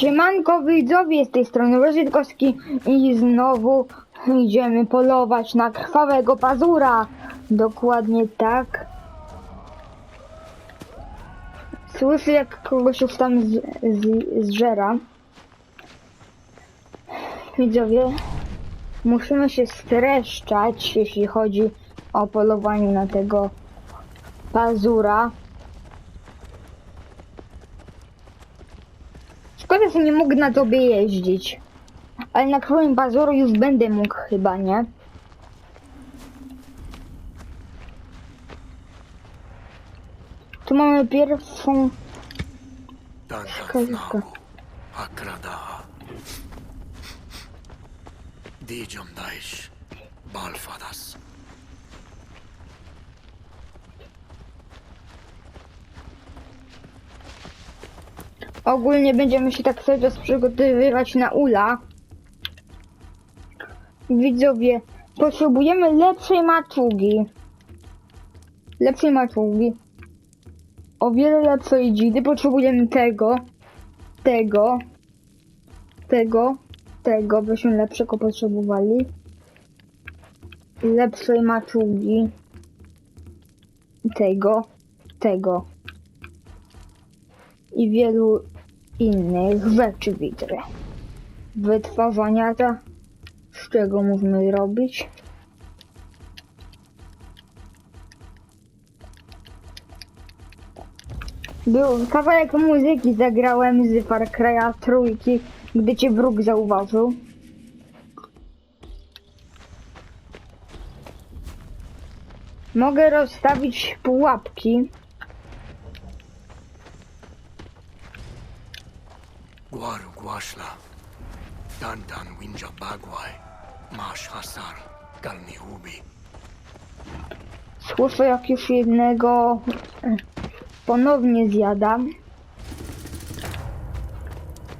Siemanko widzowie z tej strony Rożytkowski i znowu idziemy polować na krwawego pazura. Dokładnie tak. Słyszę jak kogoś już tam z, z, zżera. Widzowie, musimy się streszczać, jeśli chodzi o polowanie na tego pazura. Nie mogę na tobie jeździć. Ale na krwawym pazuru już będę mógł chyba, nie? Tu mamy pierwszą wskazówkę. Dantanfnago, Akradaha. Dijom Daish, Balfadas. Ogólnie będziemy się tak cały przygotowywać na ula. Widzowie, potrzebujemy lepszej maczugi. Lepszej maczugi. O wiele lepszej dzidy. Potrzebujemy tego, tego, tego, tego, byśmy lepszego potrzebowali. Lepszej maczugi. Tego, tego i wielu innych rzeczy widzę. Wytwarzania to, z czego możemy robić. Był kawałek muzyki zagrałem z Far Cry'a trójki, gdy cię wróg zauważył. Mogę rozstawić pułapki. Dantan Winja Bagwai. Mash Hasar, Galmihubi. Słyszę jak już jednego e, ponownie zjadam.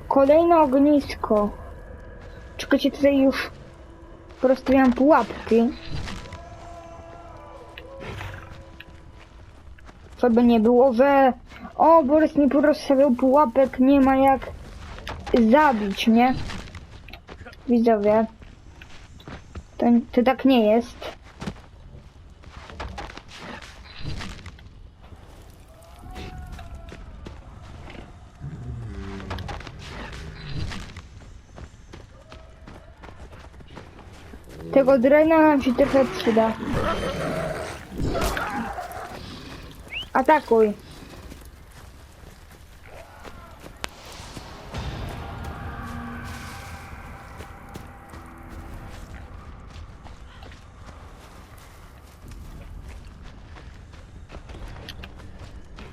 Kolejne ognisko. Czekajcie, tutaj już prostuję pułapki. Żeby nie było, że o, Borys nie porozstawiał pułapek, nie ma jak zabić, nie? Widzowie. To, to tak nie jest. Tego drena nam się trochę przyda. Atakuj.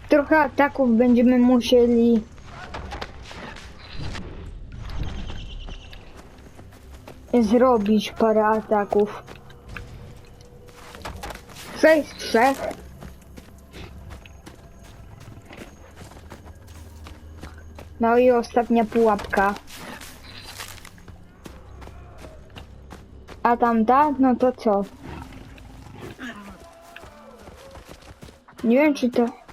Trochę ataków będziemy musieli zrobić parę ataków. 6 trzech. No i ostatnia pułapka. A tamta? No to co? Nie wiem czy to...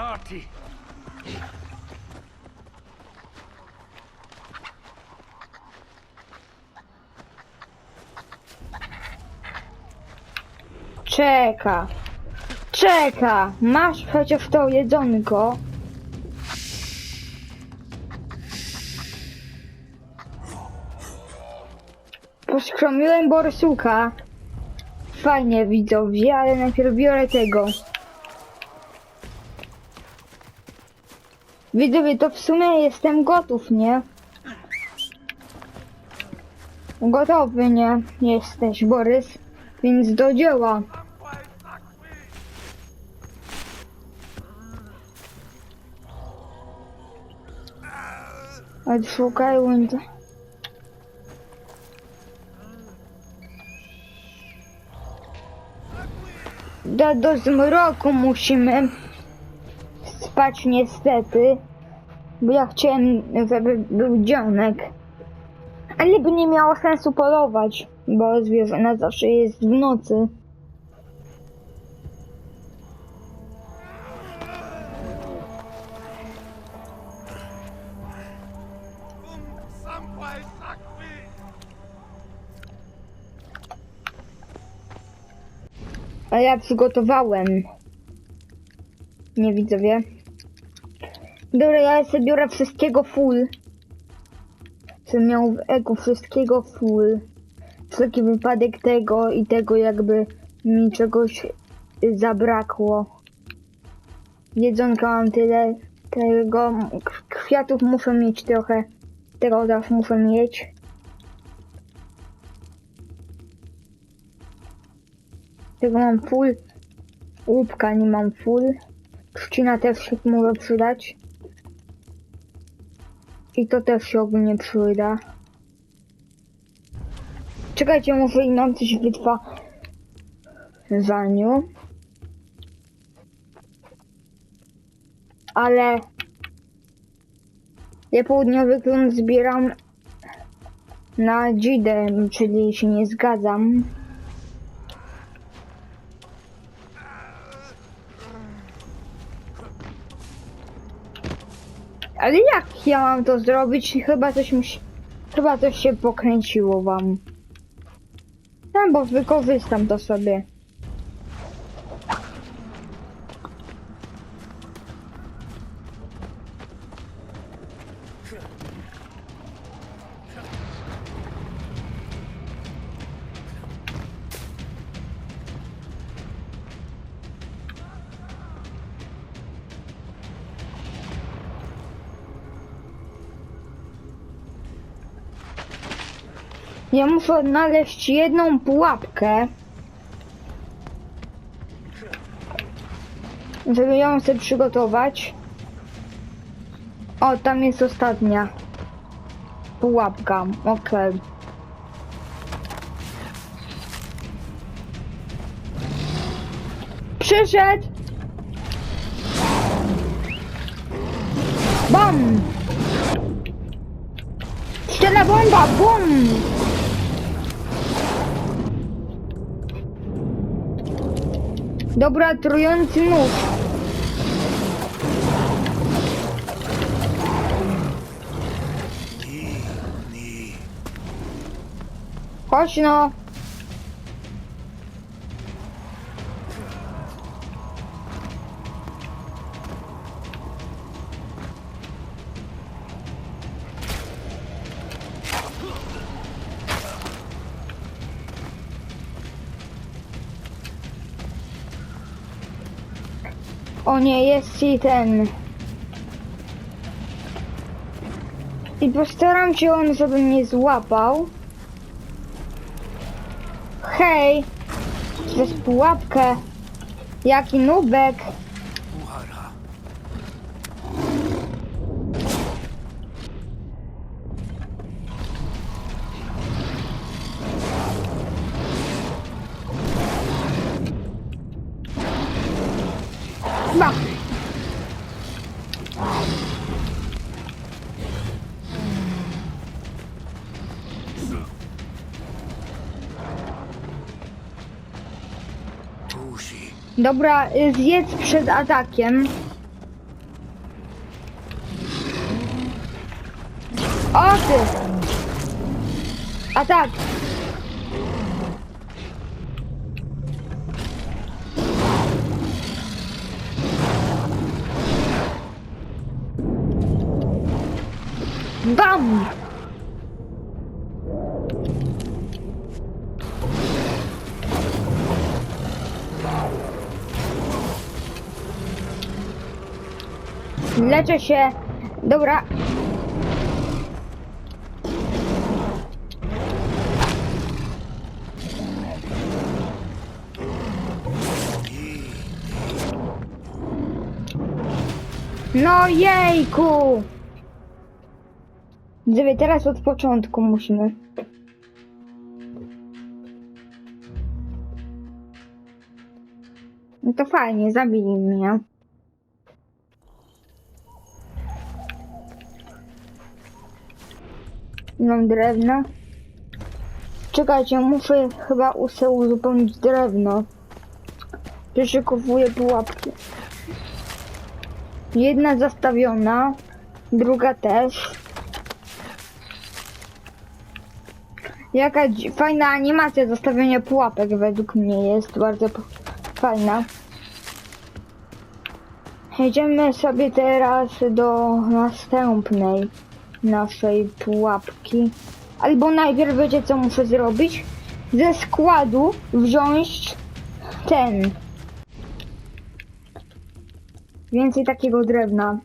Nati! Czeka. Czeka. Masz chociaż to jedzonko. Poskromiłem borsuka. Fajnie widzowie, ale najpierw biorę tego. Widzowie, to w sumie jestem gotów, nie? Gotowy, nie? Jesteś, Borys. Więc do dzieła. Odszukaj łędze. Do, do zmroku musimy spać niestety, bo ja chciałem, żeby był dzionek. Ale by nie miało sensu polować, Bo zwierzęta zawsze jest w nocy. A ja przygotowałem. Nie widzowie. Dobra, ja sobie biorę wszystkiego full. Co miał w ego wszystkiego full. Wszelki wypadek tego i tego jakby mi czegoś y, zabrakło. Jedzonka mam tyle. Tego kwiatów muszę mieć trochę. Tego też muszę mieć. Tego mam full. Łupka nie mam full. Trzcina też się może przydać. I to też się ogólnie przyda. Czekajcie, może i nam coś wytrwa zaniu. Ale ja południowy grunt zbieram na dzidę, czyli się nie zgadzam. Ale jak ja mam to zrobić? Chyba coś mi się, chyba coś się pokręciło wam. No bo wykorzystam to sobie. Ja muszę odnaleźć jedną pułapkę. Żeby ją sobie przygotować. O, tam jest ostatnia. Pułapka, okej. Przyszedł! Bam! Szczela bomba, bum! Добра троє тянув. Хочно. O nie, jest i ten. I postaram się on, żeby mnie złapał. Hej! Przez pułapkę. Jaki nubek. Tusi. Dobra, y, zjedz przed atakiem. O ty! Atak! Bam! Leczę się. Dobra. No jejku! Gdyby teraz od początku musimy. No to fajnie, zabili mnie. Mam drewno. Czekajcie, muszę chyba uzupełnić drewno. Przeszykowuję pułapki. Jedna zastawiona, druga też. Jaka fajna animacja zostawiania pułapek według mnie jest bardzo fajna. Jedziemy sobie teraz do następnej naszej pułapki. Albo najpierw wiecie co muszę zrobić? Ze składu wziąć ten. Więcej takiego drewna.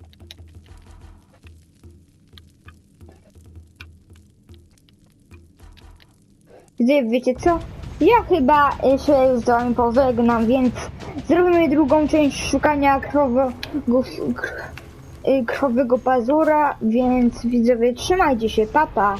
Wie, wiecie co? Ja chyba y, się z wami pożegnam, więc zrobimy drugą część szukania krowego, k- y, krowego pazura, więc widzowie trzymajcie się, papa.